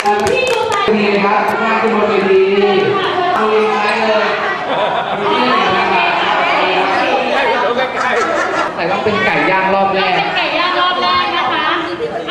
พี่ดูไปนี่ครับหน้าขึ้นบเวทีเอาเอไหมเลยนี่นครับแต่ต้องเป็นไก่ย่างรอบแรก เป็นไก่ย่างรอบแรกนะคะ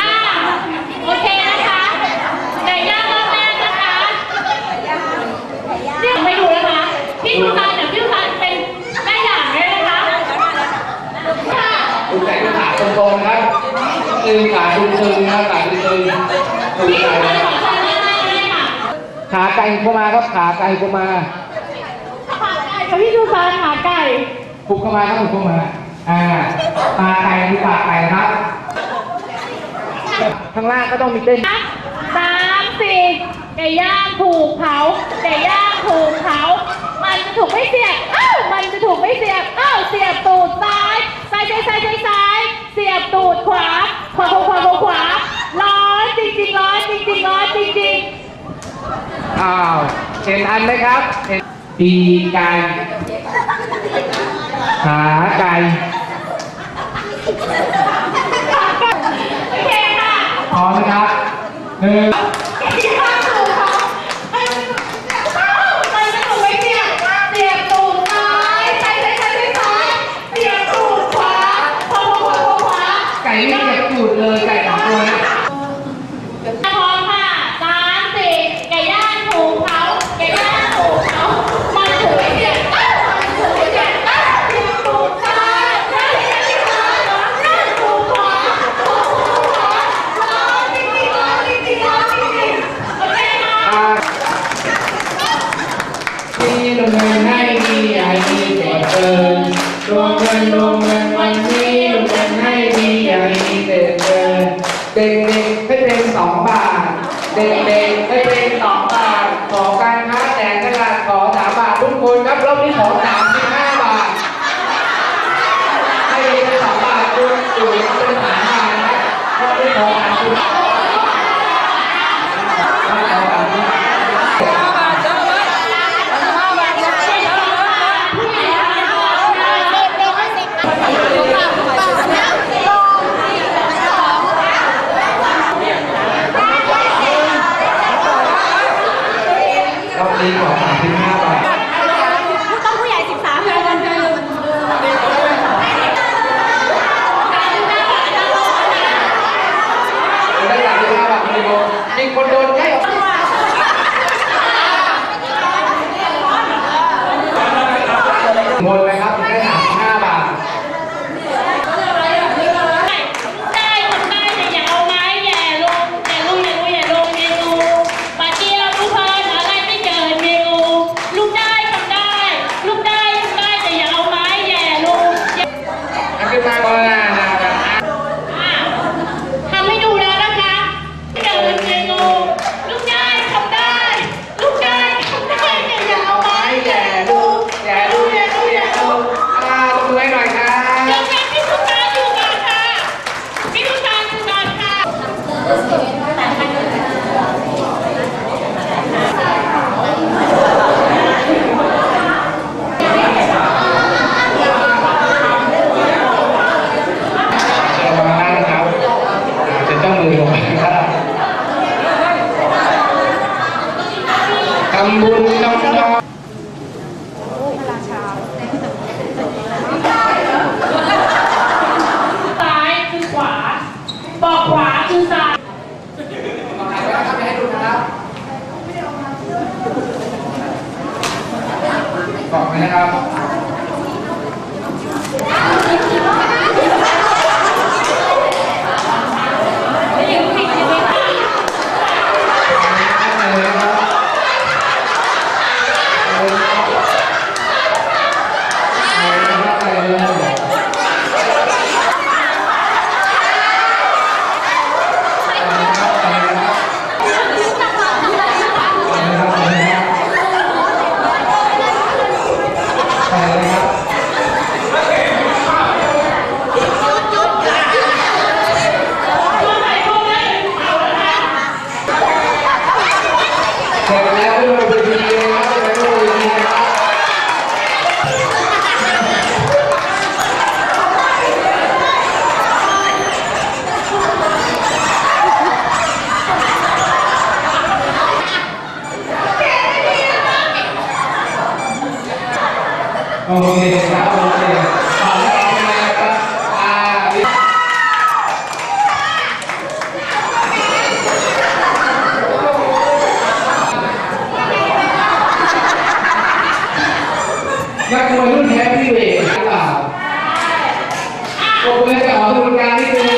อ่า โอเคนะคะ ไก่ย่างรอบแรกนะคะเดี๋ยวไปดูนะคะ พี่ดูตาเดี๋ยพี่ดูตเป็นได้อย่างเลยนะคะค่ะดูไก่ขาตรงๆครับตึงตึงๆนะขาตึงๆ ขาไก่โคมาครับขาไก่โคมาขาพี่ดูซานขาไก่ปุกเข้ามาครับปุกเข้ามาอ่าปาไก่คือปลาไก่ครับ ข้างล่างก็ต้องมีเต้นสามสี่ไก่ย่างถูกเผาไก่ย่างถูก เห็นทันไหมครับปีไก่ยขาไก่พร้อมนะครับหนึ่ 这一块 นักมวนรุ่นแท้พี่เวกหรือเปล่าผมเลยขอบคุณการที่เป็น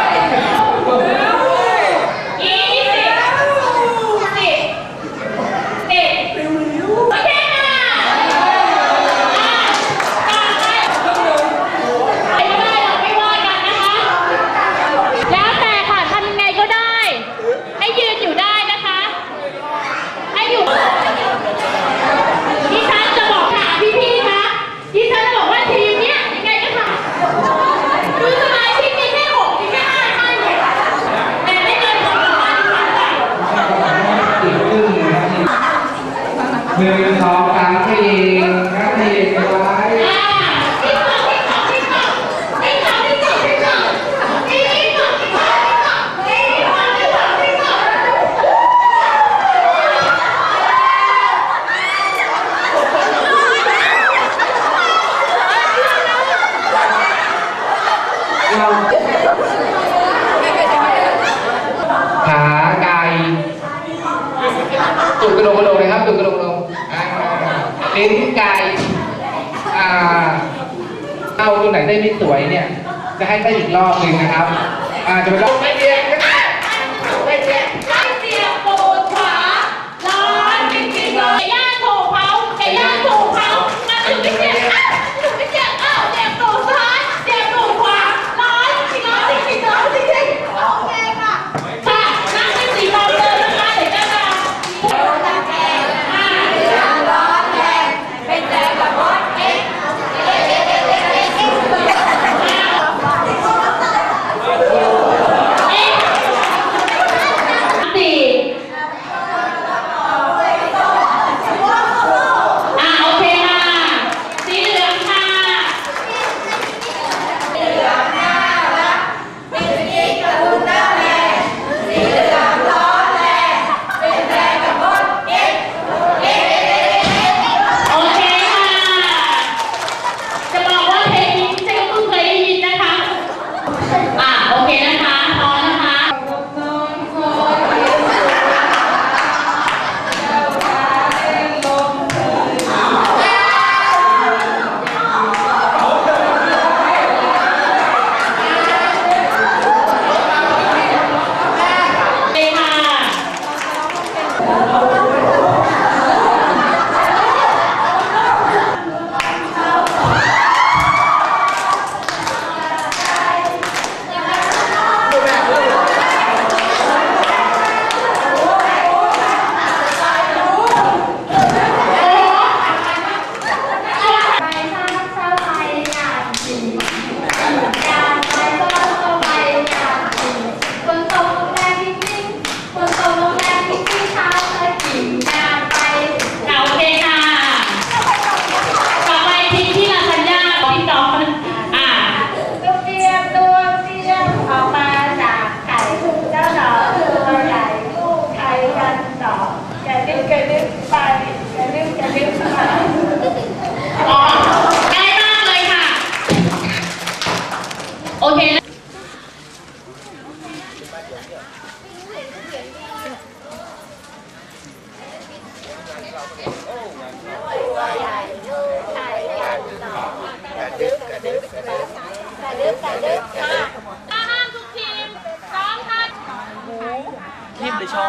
กระดงกระดงนะครับดูกระดงกระดงลิ้นไก่เอาตัวไหนได้ไม่สวยเนี่ย จะให้ได้อีกรอบหนึ่งนะครับ อ่าจะไปรอบไม่เดียง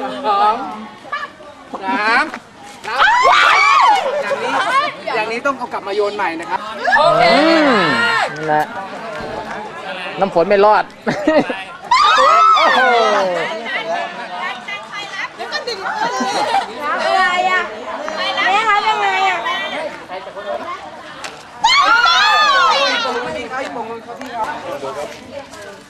สามอย่างนี้อย่างนี้ต้องเอากลับมาโยนใหม่นะครับ อืมนั่นแหละน้ำฝนไม่รอด โอ้โหอะไรอะแม่คะยังไงอะได้ได้ครับทำ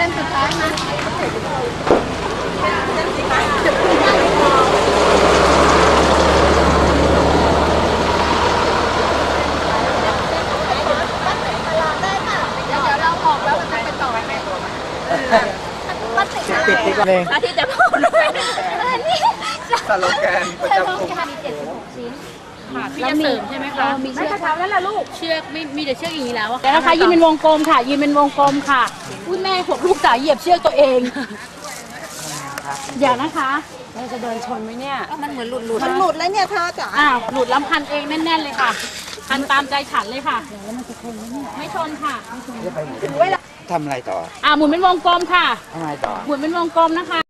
เส้นสุดท้ายมาเส้นจะไปต่อไหมมันติดอะไรปิดดีกว่าเองอาทิตย์จะพูดเลยอันนี้สโลแกนประจำกลุ่ม ค่ะพี่จะเสริมใช่ไหมคะ มีเชือกเท้าแล้วล่ะลูก เชือกไม่มีแต่เชือกอย่างนี้แล้วอะเดี๋ยวนะคะยืนเป็นวงกลมค่ะ ยืนเป็นวงกลมค่ะ อุ้ยแม่หกลูกสายเหยียบเชือกตัวเอง อย่านะคะมันเหมือนหลุดหลุดมันหลุดแล้วเนี่ยเธอจ๋าอ้าวหลุดแล้วพันเองแน่นๆเลยค่ะ พันตามใจฉันเลยค่ะไม่ชนค่ะ ทำอะไรต่ออ่าหมุนเป็นวงกลมค่ะ ทำไมต่อ หมุนเป็นวงกลมนะคะ